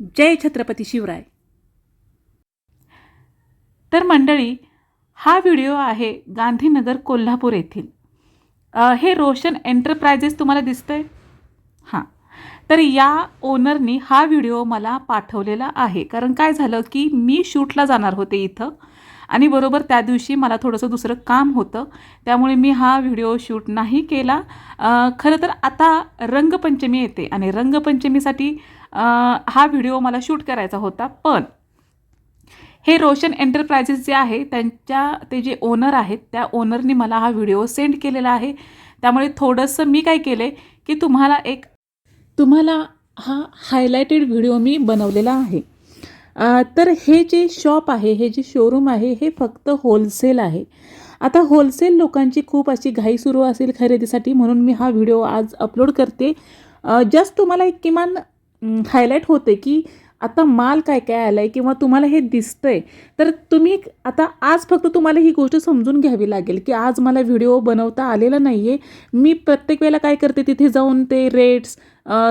जय छत्रपती शिवराय. तर मंडळी हा व्हिडिओ आहे गांधीनगर कोल्हापूर येथील. हे रोशन एंटरप्राइजेस तुम्हाला दिसतंय? हां. तर या ओनरनी हा व्हिडिओ मला पाठवलेला आहे. कारण काय झालं की मी शूटला जाणार होते इथं आणि बरोबर त्या दिवशी मला थोडंसं दुसरं काम होतं. त्यामुळे मी हा व्हिडिओ शूट नाही केला. खरं तर आता रंगपंचमी येते आणि रंगपंचमीसाठी हा व्हिडिओ मला शूट करायचा होता पण हे रोशन एंटरप्राइजेस जे आहे त्यांच्या ते जे ओनर आहेत त्या ओनरनी मला हा व्हिडिओ सेंड केलेला आहे. त्यामुळे थोडंसं मी काय केलं की तुम्हाला एक तुम्हाला हा हायलायटेड व्हिडिओ मी बनवलेला आहे. तर हे जे शॉप आहे हे जे शोरूम आहे हे फक्त होलसेल आहे. आता होलसेल लोकांची खूप अशी घाई सुरू असेल खरेदीसाठी म्हणून मी हा व्हिडिओ आज अपलोड करते. जस्ट तुम्हाला एक किमान हायलाईट होते की आता माल काय काय आला आहे किंवा तुम्हाला हे दिसतं आहे तर तुम्ही आता आज फक्त तुम्हाला ही गोष्ट समजून घ्यावी लागेल की आज मला व्हिडिओ बनवता आलेला नाही आहे मी प्रत्येक वेळेला काय करते तिथे जाऊन ते रेट्स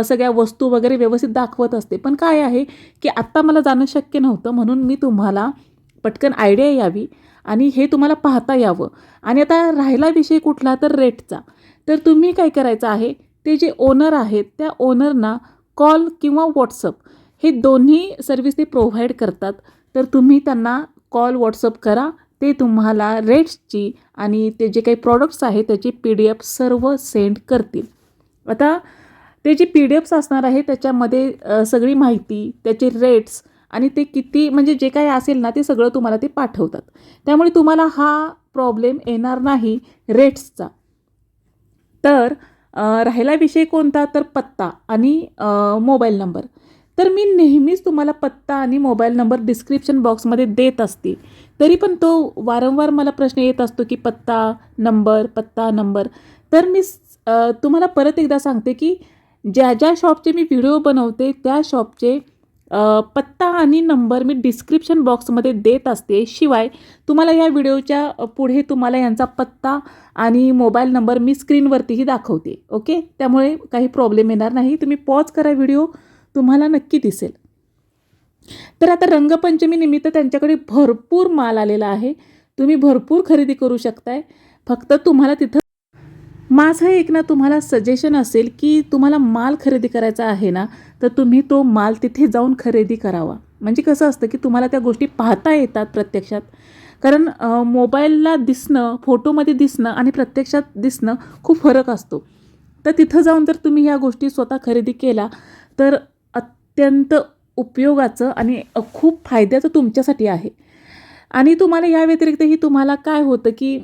सगळ्या वस्तू वगैरे व्यवस्थित दाखवत असते. पण काय आहे की आत्ता मला जाणं शक्य नव्हतं म्हणून मी तुम्हाला पटकन आयडिया यावी आणि हे तुम्हाला पाहता यावं. आणि आता राहिला विषय कुठला तर रेटचा तर तुम्ही काय करायचं आहे ते जे ओनर आहेत त्या ओनरना कॉल किंवा व्हॉट्सअप हे दोन्ही सर्विस ते प्रोव्हाइड करतात. तर तुम्ही त्यांना कॉल व्हॉट्सअप करा. ते तुम्हाला रेट्सची आणि ते जे काही प्रॉडक्ट्स आहेत त्याची पी डी एफ सर्व सेंड करतील. आता ते जे पी डी एफ्स असणार आहे त्याच्यामध्ये सगळी माहिती त्याचे रेट्स आणि ते किती म्हणजे जे काही असेल ना ते सगळं तुम्हाला ते पाठवतात. त्यामुळे तुम्हाला हा प्रॉब्लेम येणार नाही रेट्सचा. तर राहिला विषय कोणता तर पत्ता आणि मोबाईल नंबर. तर मी नेहमीच तुम्हाला पत्ता आणि मोबाईल नंबर डिस्क्रिप्शन बॉक्समध्ये देत असते. तरी पण तो वारंवार मला प्रश्न येत असतो की पत्ता नंबर पत्ता नंबर. तर मी तुम्हाला परत एकदा सांगते की ज्या ज्या शॉपचे मी व्हिडिओ बनवते त्या शॉपचे पत्ता आणि नंबर मी डिस्क्रिप्शन बॉक्समध्ये देत असते. शिवाय तुम्हाला या व्हिडिओच्या पुढे तुम्हाला यांचा पत्ता आणि मोबाईल नंबर मी स्क्रीनवरतीही दाखवते. ओके? त्यामुळे काही प्रॉब्लेम येणार नाही. तुम्ही पॉज करा व्हिडिओ. तुम्हाला नक्की दिसेल. तर आता रंगपंचमी निमित्त त्यांच्याकडे भरपूर माल आलेला आहे. तुम्ही भरपूर खरेदी करू शकताय. फक्त तुम्हाला तिथं माझं एक ना तुम्हाला सजेशन असेल की तुम्हाला माल खरेदी करायचा आहे ना तर तुम्ही तो माल तिथे जाऊन खरेदी करावा. म्हणजे कसं असतं की तुम्हाला त्या गोष्टी पाहता येतात प्रत्यक्षात. कारण मोबाईलला दिसणं फोटोमध्ये दिसणं आणि प्रत्यक्षात दिसणं खूप फरक असतो. तर तिथं जाऊन जर तुम्ही ह्या गोष्टी स्वतः खरेदी केला तर अत्यंत उपयोगाचं आणि खूप फायद्याचं तुमच्यासाठी आहे. आणि तुम्हाला या व्यतिरिक्तही तुम्हाला काय होतं की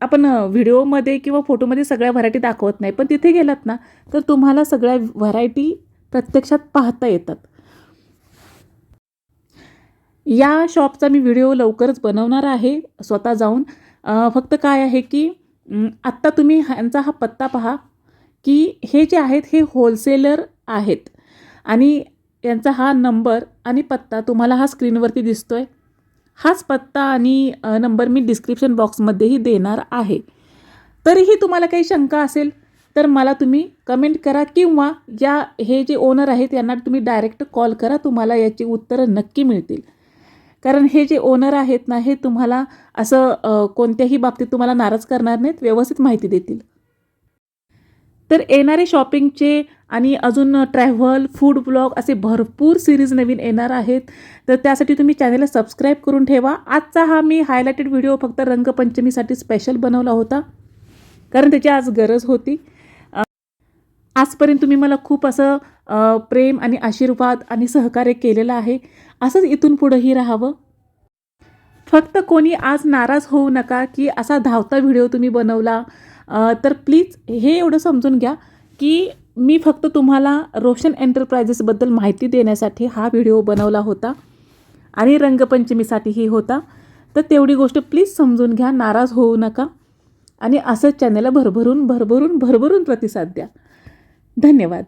आपण व्हिडिओमध्ये किंवा फोटोमध्ये सगळ्या व्हरायटी दाखवत नाही पण तिथे गेलात ना तर तुम्हाला सगळ्या व्हरायटी प्रत्यक्षात पाहता येतात. या शॉपचा मी व्हिडिओ लवकरच बनवणार आहे स्वतः जाऊन. फक्त काय आहे की आत्ता तुम्ही ह्यांचा हा पत्ता पहा की हे जे आहेत हे होलसेलर आहेत. आणि यांचा हा नंबर आणि पत्ता तुम्हाला हा स्क्रीनवरती दिसतो आहे हाच पत्ता आणि नंबर मी डिस्क्रिप्शन बॉक्समध्येही देणार आहे. तरीही तुम्हाला काही शंका असेल तर मला तुम्ही कमेंट करा किंवा या हे जे ओनर आहेत यांना तुम्ही डायरेक्ट कॉल करा तुम्हाला याची उत्तरं नक्की मिळतील. कारण हे जे ओनर आहेत ना हे तुम्हाला असं कोणत्याही बाबतीत तुम्हाला नाराज करणार नाहीत व्यवस्थित माहिती देतील. तर येणारे शॉपिंगचे आणि अजून ट्रॅव्हल फूड ब्लॉग असे भरपूर सिरीज नवीन येणार आहेत. तर त्यासाठी तुम्ही चॅनलला सबस्क्राईब करून ठेवा. आजचा हा मी हायलायटेड व्हिडिओ फक्त रंगपंचमीसाठी स्पेशल बनवला होता. कारण त्याची आज गरज होती. आजपर्यंत तुम्ही मला खूप असं प्रेम आणि आशीर्वाद आणि सहकार्य केलेलं आहे. असंच इथून पुढंही राहावं. फक्त कोणी आज नाराज होऊ नका की असा धावता व्हिडिओ तुम्ही बनवला. तर प्लीज हे एवढं समजून घ्या की मी फक्त तुम्हाला रोशन एंटरप्राइजेसबद्दल माहिती देण्यासाठी हा व्हिडिओ बनवला होता आणि रंगपंचमीसाठीही होता. तर तेवढी गोष्ट प्लीज समजून घ्या नाराज होऊ नका आणि असंच चॅनलला भरभरून भरभरून भरभरून प्रतिसाद द्या. धन्यवाद.